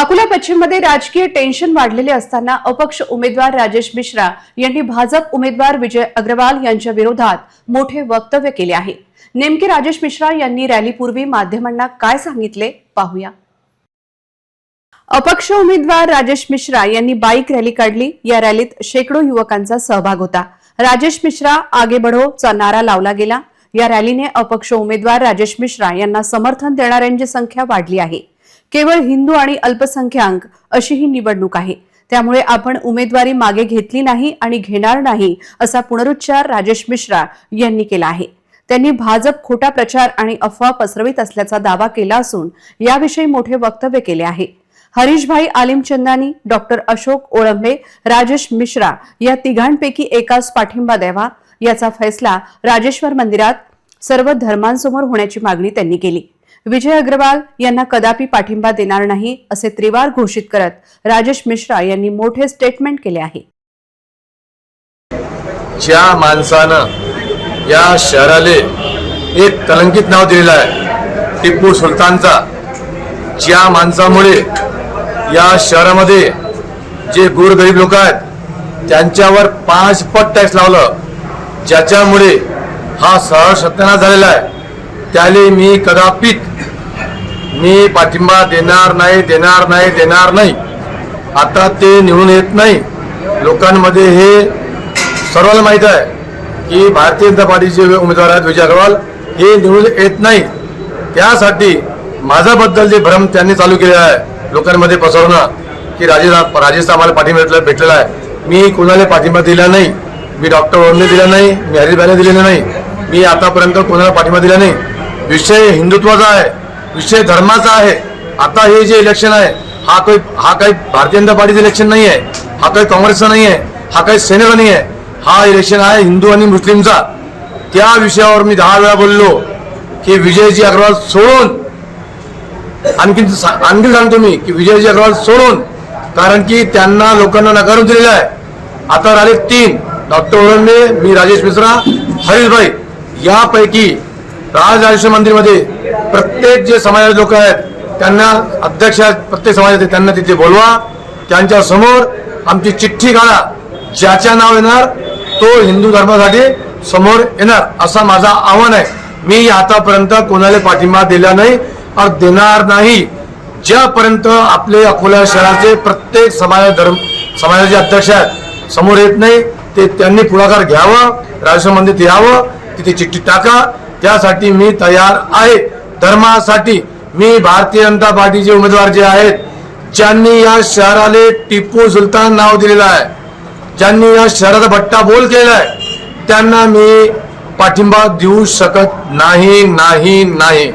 अकोला पश्चिममध्ये राजकीय टेन्शन वाढलेले असताना अपक्ष उमेदवार राजेश मिश्रा यांनी भाजप उमेदवार विजय अग्रवाल यांच्या विरोधात मोठे वक्तव्य केले आहे. नेमके राजेश मिश्रा यांनी रॅलीपूर्वी माध्यमांना काय सांगितले? पाहूया. अपक्ष उमेदवार राजेश मिश्रा यांनी बाईक रॅली काढली. या रॅलीत शेकडो युवकांचा सहभाग होता. राजेश मिश्रा आगे बढो चा नारा लावला गेला. या रॅलीने अपक्ष उमेदवार राजेश मिश्रा यांना समर्थन देणाऱ्यांची संख्या वाढली आहे. केवळ हिंदू आणि अल्पसंख्याक अशी ही निवडणूक आहे. त्यामुळे आपण उमेदवारी मागे घेतली नाही आणि घेणार नाही असा पुनरुच्चार राजेश मिश्रा यांनी केला आहे. त्यांनी भाजप खोटा प्रचार आणि अफवा पसरवित असल्याचा दावा केला असून याविषयी मोठे वक्तव्य केले आहे. हरीशभाई आलिमचंदानी डॉक्टर अशोक ओळंबे राजेश मिश्रा या तिघांपैकी एकास पाठिंबा द्यावा याचा फैसला राजेश्वर मंदिरात सर्व धर्मांसमोर होण्याची मागणी त्यांनी केली. विजय अग्रवाल यांना कदापि पाठिंबा देणार नाही असे त्रिवार घोषित करत राजेश मिश्रा यांनी मोठे स्टेटमेंट केले आहे. ज्या माणसानं या शहराले एक कलंकित नाव दिलेलं आहे टिप्पू सुलतानचा ज्या माणसामुळे या शहरामध्ये जे गोरगरीब लोक आहेत त्यांच्यावर पाच पट टॅक्स लावलं ज्याच्यामुळे हा सहर सत्यानाश झालेला आहे. त्याले मी कदापित मी पाठिंबा देणार नाही देणार नाही देणार नाही. आता ते निवडून येत नाही. लोकांमध्ये हे सर्वांना माहीत आहे की भारतीय जनता पार्टीचे उमेदवार आहेत विजय अग्रवाल. हे निवडून येत नाही. त्यासाठी माझ्याबद्दल जे भ्रम त्यांनी चालू केलेला आहे लोकांमध्ये पसरवणं की राजेश राजेश आम्हाला पाठिंबा भेटला- भेटलेला आहे. मी कोणाला पाठिंबा दिला नाही. मी डॉक्टर ओमने दिला नाही. मी हरिभाईने दिलेला नाही. मी आतापर्यंत कोणाला पाठिंबा दिला नाही. विषय हिंदुत्वाचा आहे विषय धर्माचा आहे. आता हे जे इलेक्शन आहे हा काही हा काही भारतीय जनता पार्टीचं इलेक्शन नाही आहे हा काही काँग्रेसचा नाही आहे हा काही सेनेचा नाही आहे. हा इलेक्शन आहे हिंदू आणि मुस्लिमचा. त्या विषयावर मी दहा वेळा बोललो की विजयजी अग्रवाल सोडून आणखी आणखी सांगतो मी की विजयजी अग्रवाल सोडून कारण की त्यांना लोकांना नकारून दिलेला आहे. आता राहिले तीन डॉक्टर ओरंबे मी राजेश मिश्रा हरीशभाई यापैकी राज राजेश्वर मंदिरमध्ये प्रत्येक जे समाजाचे लोक आहेत त्यांना अध्यक्ष प्रत्येक समाजाचे त्यांना तिथे बोलवा. त्यांच्यासमोर आमची चिठ्ठी काढा. ज्याच्या नाव येणार तो हिंदू धर्मासाठी समोर येणार असा माझा आव्हान आहे. मी आतापर्यंत कोणाला पाठिंबा दिला नाही और देणार नाही. ज्यापर्यंत आपले अकोला शहराचे प्रत्येक समाज धर्म समाजाचे अध्यक्ष आहेत समोर येत नाही ते त्यांनी पुढाकार घ्यावं राजेश्वर मंदिर यावं तिथे चिठ्ठी टाका. त्यासाठी मी तयार आहे. धर्मासाठी मी भारतीय जनता पार्टीचे उमेदवार जे आहेत ज्यांनी या शहराले टिपू सुलतान नाव दिलेलं आहे ज्यांनी या शहराचा भट्टा बोल केलेला आहे त्यांना मी पाठिंबा देऊ शकत नाही नाही नाही.